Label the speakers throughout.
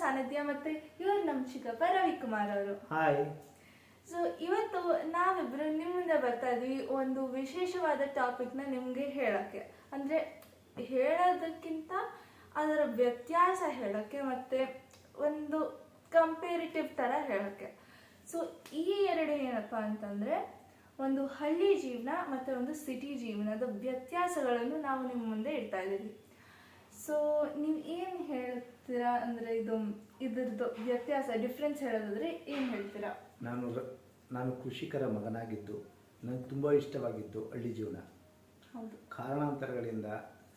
Speaker 1: ಸಾನ್ನಿಧ್ಯ ಮತ್ತೆ ಇವರು ನಮ್ಮ ಚಿಕ್ಕಪ್ಪ ರವಿಕುಮಾರ್ ಅವರು
Speaker 2: ಹಾಯ್
Speaker 1: ಸೊ ಇವತ್ತು ನಾವಿಬ್ರು ನಿಮ್ಮಿಂದ ಮುಂದೆ ಬರ್ತಾ ಇದ್ವಿ ಒಂದು ವಿಶೇಷವಾದ ಟಾಪಿಕ್ನ ನಿಮಗೆ ಹೇಳಕ್ಕೆ. ಅಂದ್ರೆ ಹೇಳೋದಕ್ಕಿಂತ ಅದರ ವ್ಯತ್ಯಾಸ ಹೇಳಕ್ಕೆ ಮತ್ತೆ ಒಂದು ಕಂಪೇರಿಟಿವ್ ತರ ಹೇಳಕ್ಕೆ. ಸೊ ಈ ಎರಡು ಏನಪ್ಪ ಅಂತಂದ್ರೆ ಒಂದು ಹಳ್ಳಿ ಜೀವನ ಮತ್ತೆ ಒಂದು ಸಿಟಿ ಜೀವನದ ವ್ಯತ್ಯಾಸಗಳನ್ನು ನಾವು ನಿಮ್ಮ ಮುಂದೆ ಇಡ್ತಾ ಇದ್ದೀವಿ. ಸೊ ನೀವು ಏನು ಹೇಳ್ತೀರಾ ಅಂದ್ರೆ ಇದು ಇದ್ರದ್ದು ವ್ಯತ್ಯಾಸ ಡಿಫ್ರೆನ್ಸ್ ಹೇಳೋದಾದ್ರೆ ಏನು ಹೇಳ್ತೀರಾ?
Speaker 2: ನಾನು ರ- ನಾನು ಕೃಷಿಕರ ಮಗನಾಗಿದ್ದು ನನಗೆ ತುಂಬ ಇಷ್ಟವಾಗಿದ್ದು ಹಳ್ಳಿ ಜೀವನ.
Speaker 1: ಹೌದು.
Speaker 2: ಕಾರಣಾಂತರಗಳಿಂದ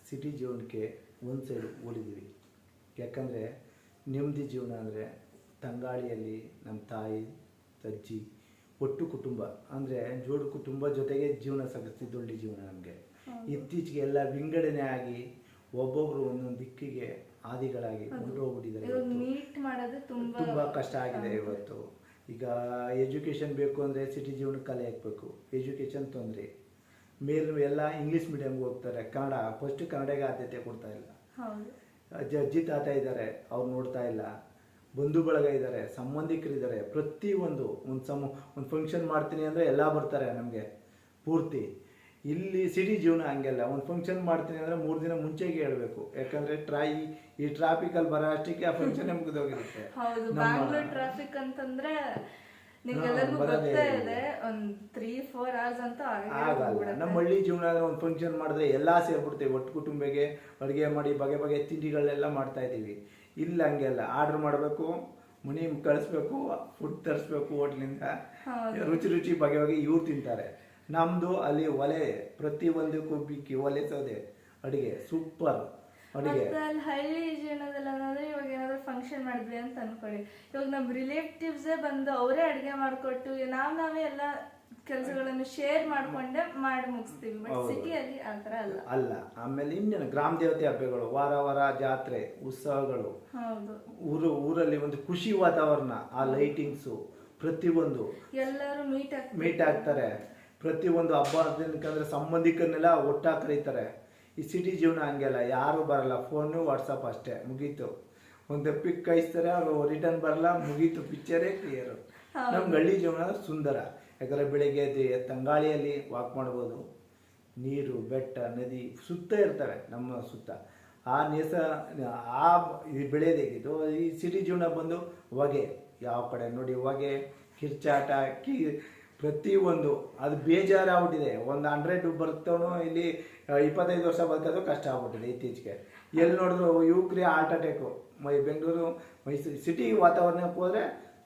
Speaker 2: ಸಿಟಿ ಜೀವನಕ್ಕೆ ಒಂದು ಸೈಡು ಹೋಲಿದ್ದೀವಿ ಯಾಕಂದರೆ ನೆಮ್ಮದಿ ಜೀವನ ಅಂದರೆ ತಂಗಾಳಿಯಲ್ಲಿ ನಮ್ಮ ತಾಯಿ ಅಜ್ಜಿ ಒಟ್ಟು ಕುಟುಂಬ. ಅಂದರೆ ಜೋಡು ಕುಟುಂಬ ಜೊತೆಗೆ ಜೀವನ ಸಾಗಿಸ್ತಿದ್ದು ಹಳ್ಳಿ ಜೀವನ ನಮಗೆ. ಇತ್ತೀಚೆಗೆ ಎಲ್ಲ ವಿಂಗಡಣೆ ಆಗಿ ಒಬ್ಬೊಬ್ಬರು ಒಂದೊಂದು ದಿಕ್ಕಿಗೆ ಆದಿಗಳಾಗಿ ಕೊಂಡೋಗ್ಬಿಟ್ಟಿದ್ದಾರೆ.
Speaker 1: ಮೀಟ್ ಮಾಡೋದು ತುಂಬಾ
Speaker 2: ಕಷ್ಟ ಆಗಿದೆ ಇವತ್ತು. ಈಗ ಎಜುಕೇಷನ್ ಬೇಕು ಅಂದರೆ ಸಿಟಿ ಜೀವನಕ್ಕೆ ಕಲೆ ಹಾಕಬೇಕು. ಎಜುಕೇಷನ್ ತೊಂದರೆ. ಮೇಲ್ ಎಲ್ಲ ಇಂಗ್ಲೀಷ್ ಮೀಡಿಯಮ್ಗೆ ಹೋಗ್ತಾರೆ. ಕನ್ನಡ ಫಸ್ಟ್ ಕನ್ನಡಗೆ ಆದ್ಯತೆ ಕೊಡ್ತಾ ಇಲ್ಲ. ಅಜ್ಜಿ ತಾತ ಇದ್ದಾರೆ. ಅವ್ರು ನೋಡ್ತಾ ಇಲ್ಲ. ಬಂಧು ಬಳಗ ಇದ್ದಾರೆ. ಸಂಬಂಧಿಕರಿದ್ದಾರೆ. ಪ್ರತಿಯೊಂದು ಒಂದು ಸಮ ಒಂದು ಫಂಕ್ಷನ್ ಮಾಡ್ತೀನಿ ಅಂದರೆ ಎಲ್ಲ ಬರ್ತಾರೆ ನಮಗೆ. ಪೂರ್ತಿ. ಇಲ್ಲಿ ಸಿಟಿ ಜೀವನ ಹಂಗೆಲ್ಲ. ಒಂದು ಫಂಕ್ಷನ್ ಮಾಡ್ತೀನಿ ಅಂದರೆ ಮೂರು ದಿನ ಮುಂಚೆಗೆ ಹೇಳಬೇಕು. ಯಾಕಂದರೆ ಟ್ರೈ ಈ ಟ್ರಾಫಿಕಲ್ಲಿ ಬರೋ ಅಷ್ಟಕ್ಕೆ ಆ ಫಂಕ್ಷನ್ ಮುಗಿದೋಗಿರುತ್ತೆ
Speaker 1: ಹೌದು
Speaker 2: ನಮ್ಮ-
Speaker 1: ಬ್ಯಾಂಗ್ಳೂರ್ ಟ್ರಾಫಿಕ್ ಅಂತಂದ್ರೆ ನಿಮ್ಗೆಲ್ಲರಿಗೂ
Speaker 2: ಹಾ, ಬರೋದೇ
Speaker 1: ಗೊತ್ತೇ
Speaker 2: ಇಲ್ಲ.
Speaker 1: ಇದೆ ಒಂದ್ ತ್ರೀ ಫೋರ್ ಅವರ್ಸ್ ಅಂತ ಆಗೇ
Speaker 2: ಆಗಲ್ಲ. ನಮ್ಮ ಹಳ್ಳಿ ಜೀವನ ಒಂದು ಫಂಕ್ಷನ್ ಮಾಡಿದ್ರೆ ಎಲ್ಲ ಸೇರ್ಬಿಡ್ತೀವಿ. ಒಟ್ಟು ಕುಟುಂಬಗೆ ಅಡುಗೆ ಮಾಡಿ ಬಗೆ ಬಗೆ ತಿಂಡಿಗಳನ್ನೆಲ್ಲ ಮಾಡ್ತಾ ಇದ್ದೀವಿ. ಇಲ್ಲ ಹಂಗೆಲ್ಲ. ಆರ್ಡರ್ ಮಾಡಬೇಕು ಮನೆ ಕಳಿಸ್ಬೇಕು ಫುಡ್ ತರಿಸ್ಬೇಕು ಹೋಟ್ಲಿಂದ. ರುಚಿ ರುಚಿ ಬಗೆ ಬಗೆ ಇವ್ರು ತಿಂತಾರೆ. ನಮ್ಮದು ಅಲ್ಲಿ ಒಲೆ ಪ್ರತಿ ಒಂದಕ್ಕೂ ಬಿಕ್ಕಿ ಒಲೆ ಸೌದೆ. ಅಡಿಗೆ ಸೂಪರ್. ಅಡುಗೆ.
Speaker 1: ಮತ್ತೆ ಅಲ್ಲಿ ಹಳ್ಳಿ ಜೀವನದಲ್ಲಿ ಅನ್ನೋದ್ರೆ ಇವಾಗ ಏನಾದ್ರು ಫಂಕ್ಷನ್ ಮಾಡಿದ್ವಿ ಅಂತ ಅನ್ಕೊಳ್ಳಿ. ಇವಾಗ ನಮ್ ರಿಲೇಟಿವ್ಸ್ ಬಂದು ಅವರೇ ಅಡ್ಗೆ ಮಾಡ್ಕೊಟ್ಟು ನಾವ್ ನಾವೇ ಎಲ್ಲ ಕೆಲಸಗಳನ್ನು ಶೇರ್ ಮಾಡ್ಕೊಂಡೆ ಮಾಡಿ ಮುಗಿಸ್ತೀವಿ. ಬಟ್. ಸಿಟಿಯಲ್ಲಿ ಆತರ ಅಲ್ಲ
Speaker 2: ಅಲ್ಲ. ಆಮೇಲೆ ಇನ್ನೇನು ಗ್ರಾಮ ದೇವತೆ ಹಬ್ಬಗಳು ವಾರ ವಾರ ಜಾತ್ರೆ ಉತ್ಸವಗಳು.
Speaker 1: ಹೌದು.
Speaker 2: ಊರು ಊರಲ್ಲಿ ಒಂದು ಖುಷಿ ವಾತಾವರಣ ಆ ಲೈಟಿಂಗ್ಸು ಪ್ರತಿಯೊಂದು.
Speaker 1: ಎಲ್ಲರೂ ಮೀಟ್
Speaker 2: ಮೀಟ್ ಆಗ್ತಾರೆ. ಪ್ರತಿಯೊಂದು ಹಬ್ಬ ದಿನಕ್ಕಂದ್ರೆ ಸಂಬಂಧಿಕರನ್ನೆಲ್ಲ ಒಟ್ಟಾಗಿ ಕರೀತಾರೆ. ಈ ಸಿಟಿ ಜೀವನ ಹಂಗೆಲ್ಲ ಯಾರು ಬರಲ್ಲ ಫೋನು ವಾಟ್ಸಪ್ ಅಷ್ಟೇ ಮುಗೀತು. ಒಂದು ಪಿಕ್ ಕಳಿಸ್ತಾರೆ ಅವರು ರಿಟರ್ನ್ ಬರಲ್ಲ ಮುಗೀತು ಪಿಕ್ಚರೇ ಕ್ಲಿಯರು ನಮ್ಗೆ ಹಳ್ಳಿ ಜೀವನ ಸುಂದರ. ಯಾಕಂದರೆ ಬೆಳಿಗ್ಗೆ ಎದ್ದು ತಂಗಾಳಿಯಲ್ಲಿ ವಾಕ್ ಮಾಡ್ಬೋದು. ನೀರು ಬೆಟ್ಟ ನದಿ ಸುತ್ತ ಇರ್ತವೆ ನಮ್ಮ ಸುತ್ತ. ಆ ನೇಸ ಆ ಇದು ಬೆಳೆಯೋದೇಗಿದ್ದು ಈ ಸಿಟಿ ಜೀವನ ಬಂದು ಹೊಗೆ ಯಾವ ಕಡೆ ನೋಡಿ ಹೊಗೆ ಕಿರ್ಚಾಟ ಕಿ ಪ್ರತಿಯೊಂದು ಅದು ಬೇಜಾರಾಗ್ಬಿಟ್ಟಿದೆ. ಒಂದು ಹಂಡ್ರೆಡ್ ಬರ್ತವನು ಇಲ್ಲಿ ಇಪ್ಪತ್ತೈದು ವರ್ಷ ಬದುಕೋದು ಕಷ್ಟ ಆಗ್ಬಿಟ್ಟಿದೆ ಇತ್ತೀಚೆಗೆ. ಎಲ್ಲಿ ನೋಡಿದ್ರು ಯುವಕರಿಗೆ ಹಾರ್ಟ್ ಅಟ್ಯಾಕು ಮೈ ಬೆಂಗಳೂರು ಮೈಸೂರು ಸಿಟಿ ವಾತಾವರಣಕ್ಕೆ ಹೋದರೆ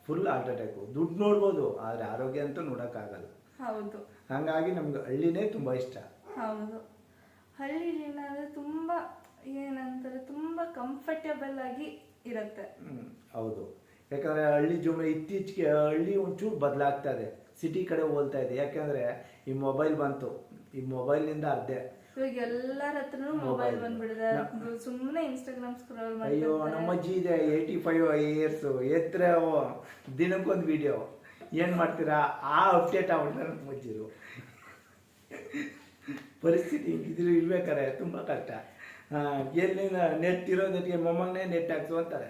Speaker 2: ಫುಲ್ ಹಾರ್ಟ್ ಅಟ್ಯಾಕು ದುಡ್ಡು ನೋಡ್ಬೋದು ಆದರೆ ಆರೋಗ್ಯ ಅಂತೂ ನೋಡೋಕ್ಕಾಗಲ್ಲ.
Speaker 1: ಹೌದು.
Speaker 2: ಹಾಗಾಗಿ ನಮ್ಗೆ ಹಳ್ಳಿನೇ ತುಂಬ ಇಷ್ಟ.
Speaker 1: ಹೌದು. ಹಳ್ಳಿ ಜೀವನ ತುಂಬ ಏನಂತಾರೆ ತುಂಬ ಕಂಫರ್ಟೇಬಲ್ ಆಗಿ ಇರುತ್ತೆ.
Speaker 2: ಹ್ಞೂ ಹೌದು. ಯಾಕಂದರೆ ಹಳ್ಳಿ ಜೀವನ ಇತ್ತೀಚೆಗೆ ಹಳ್ಳಿ ಒಂಚೂರು ಬದಲಾಗ್ತಾ ಇದೆ. ಸಿಟಿ ಕಡೆ ಹೋಲ್ತಾ ಇದೆ. ಯಾಕೆಂದ್ರೆ ಈ ಮೊಬೈಲ್ ಬಂತು. ಈ ಮೊಬೈಲ್ನಿಂದ ಅರ್ಧೆ.
Speaker 1: ಇವಾಗ ಎಲ್ಲರ ಹತ್ರನೂ
Speaker 2: ಮೊಬೈಲ್ನಿಂದ
Speaker 1: ಬಂದ್ಬಿಡಿದೆ ಸುಮ್ಮನೆ ಇನ್ಸ್ಟಾಗ್ರಾಮ್ ಸ್ಕ್ರೋಲ್
Speaker 2: ಅಯ್ಯೋ ನಮ್ಮ ಅಜ್ಜಿ ಇದೆ ಏಯ್ಟಿ ಫೈವ್ ಇಯರ್ಸು ಎತ್ತರ ದಿನಕ್ಕೊಂದು ವಿಡಿಯೋ ಏನು ಮಾಡ್ತೀರಾ? ಆ ಅಪ್ಡೇಟ್ ಆಗ್ಬಿಟ್ರೆ ನಮ್ಮ ಅಜ್ಜಿರು ಪರಿಸ್ಥಿತಿ ಇದ್ರು ಇರ್ಬೇಕಾರೆ ತುಂಬ ಕಷ್ಟ. ಎಲ್ಲಿ ನೆಟ್ ಇರೋದಕ್ಕೆ ಮೊಮ್ಮಗನೇ ನೆಟ್ ಹಾಕ್ಸು ಅಂತಾರೆ.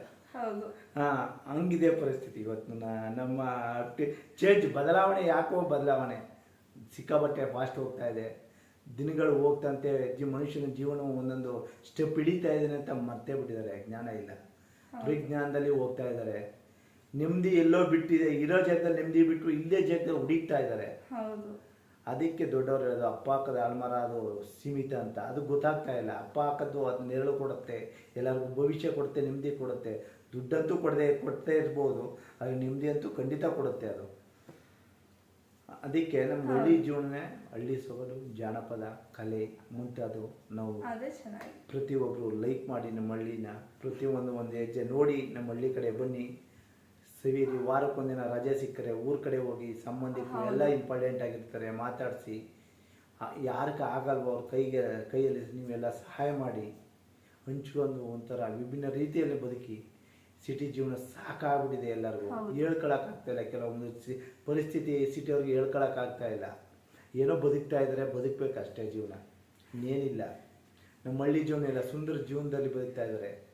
Speaker 2: ಹಾಂ ಹಂಗಿದೆ ಪರಿಸ್ಥಿತಿ ಇವತ್ತು. ನಮ್ಮ ಚೇಂಜ್ ಬದಲಾವಣೆ ಯಾಕೋ ಬದಲಾವಣೆ. ಸಿಕ್ಕಾಬಟ್ಟೆ ಫಾಸ್ಟ್ ಹೋಗ್ತಾ ಇದೆ. ದಿನಗಳು ಹೋಗ್ತಂತೆ ಜಿ ಮನುಷ್ಯನ ಜೀವನ ಒಂದೊಂದು ಸ್ಟೆಪ್ ಹಿಡಿತಾ ಇದ್ದಾನೆ ಅಂತ ಮರ್ತೇ ಬಿಟ್ಟಿದ್ದಾರೆ. ಜ್ಞಾನ ಇಲ್ಲ. ವಿಜ್ಞಾನದಲ್ಲಿ ಹೋಗ್ತಾ ಇದ್ದಾರೆ. ನೆಮ್ಮದಿ ಎಲ್ಲೋ ಬಿಟ್ಟಿದೆ. ಇರೋ ಜಾಗದಲ್ಲಿ ನೆಮ್ಮದಿ ಬಿಟ್ಟು ಇಲ್ಲೇ ಜಾಗದಲ್ಲಿ ಹುಡುಕ್ತಾ ಇದ್ದಾರೆ. ಅದಕ್ಕೆ ದೊಡ್ಡವರು ಹೇಳೋದು ಅಪ್ಪ ಹಾಕದ ಅಲ್ಮರ ಅದು ಸೀಮಿತ ಅಂತ. ಅದು ಗೊತ್ತಾಗ್ತಾ ಇಲ್ಲ. ಅಪ್ಪ ಹಾಕದ್ದು ಅದು ನೆರಳು ಕೊಡುತ್ತೆ. ಎಲ್ಲರಿಗೂ ಭವಿಷ್ಯ ಕೊಡುತ್ತೆ ನೆಮ್ಮದಿ ಕೊಡುತ್ತೆ. ದುಡ್ಡಂತೂ ಕೊಡದೆ ಕೊಡ್ತಾ ಇರ್ಬೋದು ಆದರೆ ನೆಮ್ಮದಿ ಅಂತೂ ಖಂಡಿತ ಕೊಡುತ್ತೆ ಅದು. ಅದಕ್ಕೆ ನಮ್ಮ ಹಳ್ಳಿ ಜೀವನನೇ ಹಳ್ಳಿ ಸೊಗಡು ಜಾನಪದ ಕಲೆ ಮುಂತಾದವು ನಾವು ಪ್ರತಿಯೊಬ್ಬರು ಲೈಕ್ ಮಾಡಿ ನಮ್ಮ ಹಳ್ಳಿನ ಪ್ರತಿಯೊಂದು ಒಂದು ಹೆಜ್ಜೆ ನೋಡಿ ನಮ್ಮ ಹಳ್ಳಿ ಕಡೆ ಬನ್ನಿ. ಸವಿರಿ ವಾರಕ್ಕೊಂದಿನ ರಜೆ ಸಿಕ್ಕರೆ ಊರ ಕಡೆ ಹೋಗಿ ಸಂಬಂಧಿಕರು ಎಲ್ಲ ಇಂಪಾರ್ಟೆಂಟ್ ಆಗಿರ್ತಾರೆ ಮಾತಾಡಿಸಿ. ಯಾರಿಗೆ ಆಗಲ್ವೋ ಅವ್ರ ಕೈಗೆ ಕೈಯಲ್ಲಿ ನೀವೆಲ್ಲ ಸಹಾಯ ಮಾಡಿ. ಹಂಚ್ಕೊಂಡು ಒಂಥರ ವಿಭಿನ್ನ ರೀತಿಯಲ್ಲಿ ಬದುಕಿ. ಸಿಟಿ ಜೀವನ ಸಾಕಾಗ್ಬಿಟ್ಟಿದೆ ಎಲ್ಲರಿಗೂ. ಹೇಳ್ಕೊಳಕ್ಕಾಗ್ತಾ ಇಲ್ಲ ಕೆಲವೊಂದು ಸಿ- ಪರಿಸ್ಥಿತಿ ಸಿಟಿಯವ್ರಿಗೆ ಹೇಳ್ಕೊಳಕ್ಕಾಗ್ತಾ ಇಲ್ಲ ಏನೋ ಬದುಕ್ತಾ ಇದ್ದಾರೆ ಬದುಕಬೇಕಷ್ಟೇ ಜೀವನ. ಇನ್ನೇನಿಲ್ಲ. ನಮ್ಮ ಹಳ್ಳಿ ಜೀವನ ಇಲ್ಲ. ಸುಂದರ ಜೀವನದಲ್ಲಿ ಬದುಕ್ತಾ ಇದ್ದಾರೆ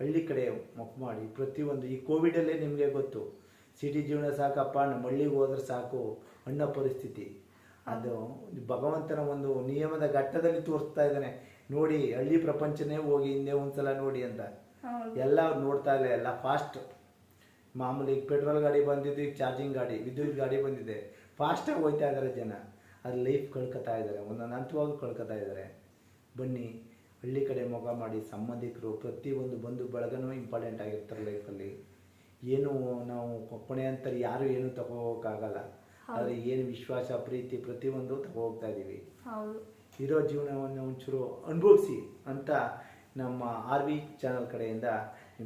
Speaker 2: ಹಳ್ಳಿ ಕಡೆ ಮೊಕ್ ಮಾಡಿ ಪ್ರತಿಯೊಂದು ಈ ಕೋವಿಡಲ್ಲೇ ನಿಮಗೆ ಗೊತ್ತು. ಸಿಟಿ ಜೀವನ ಸಾಕಪ್ಪ ನಮ್ಮ ಹಳ್ಳಿಗೆ ಹೋದ್ರೆ ಸಾಕು ಅಣ್ಣ ಪರಿಸ್ಥಿತಿ. ಅದು ಭಗವಂತನ ಒಂದು ನಿಯಮದ ಘಟ್ಟದಲ್ಲಿ ತೋರಿಸ್ತಾ ಇದ್ದಾನೆ. ನೋಡಿ ಹಳ್ಳಿ ಪ್ರಪಂಚನೇ ಹೋಗಿ ಹಿಂದೆ ಒಂದ್ಸಲ ನೋಡಿ ಅಂತ. ಎಲ್ಲ ನೋಡ್ತಾ ಇಲ್ಲ ಎಲ್ಲ ಫಾಸ್ಟ್ ಮಾಮೂಲಿ ಪೆಟ್ರೋಲ್ ಗಾಡಿ ಬಂದಿದ್ದು ಈಗ ಚಾರ್ಜಿಂಗ್ ಗಾಡಿ ವಿದ್ಯುತ್ ಗಾಡಿ ಬಂದಿದೆ. ಫಾಸ್ಟಾಗಿ ಹೋಗ್ತಾ ಇದ್ದಾರೆ ಜನ. ಅದು ಲೈಫ್ ಕಳ್ಕೊತಾ ಇದ್ದಾರೆ ಒಂದೊಂದು ಹಂತವಾಗೂ ಕಳ್ಕೊತಾ ಇದ್ದಾರೆ ಬನ್ನಿ ಹಳ್ಳಿ ಕಡೆ ಮೊಗ ಮಾಡಿ ಸಂಬಂಧಿಕರು ಪ್ರತಿಯೊಂದು ಬಂಧು ಬಳಗನೂ ಇಂಪಾರ್ಟೆಂಟ್ ಆಗಿರ್ತಾರೆ ಲೈಫಲ್ಲಿ ಏನು ನಾವು ಕೊನೆ ಅಂತಾರೆ ಯಾರು ಏನು ತಗೋಕ್ಕಾಗಲ್ಲ ಆದರೆ ಏನು ವಿಶ್ವಾಸ ಪ್ರೀತಿ ಪ್ರತಿಯೊಂದು ತಗೋ ಹೋಗ್ತಾ ಇದ್ದೀವಿ ಇರೋ ಜೀವನವನ್ನು ಒಂಚೂರು ಅನುಭವಿಸಿ ಅಂತ ನಮ್ಮ ಆರ್ ವಿ ಚಾನಲ್ ಕಡೆಯಿಂದ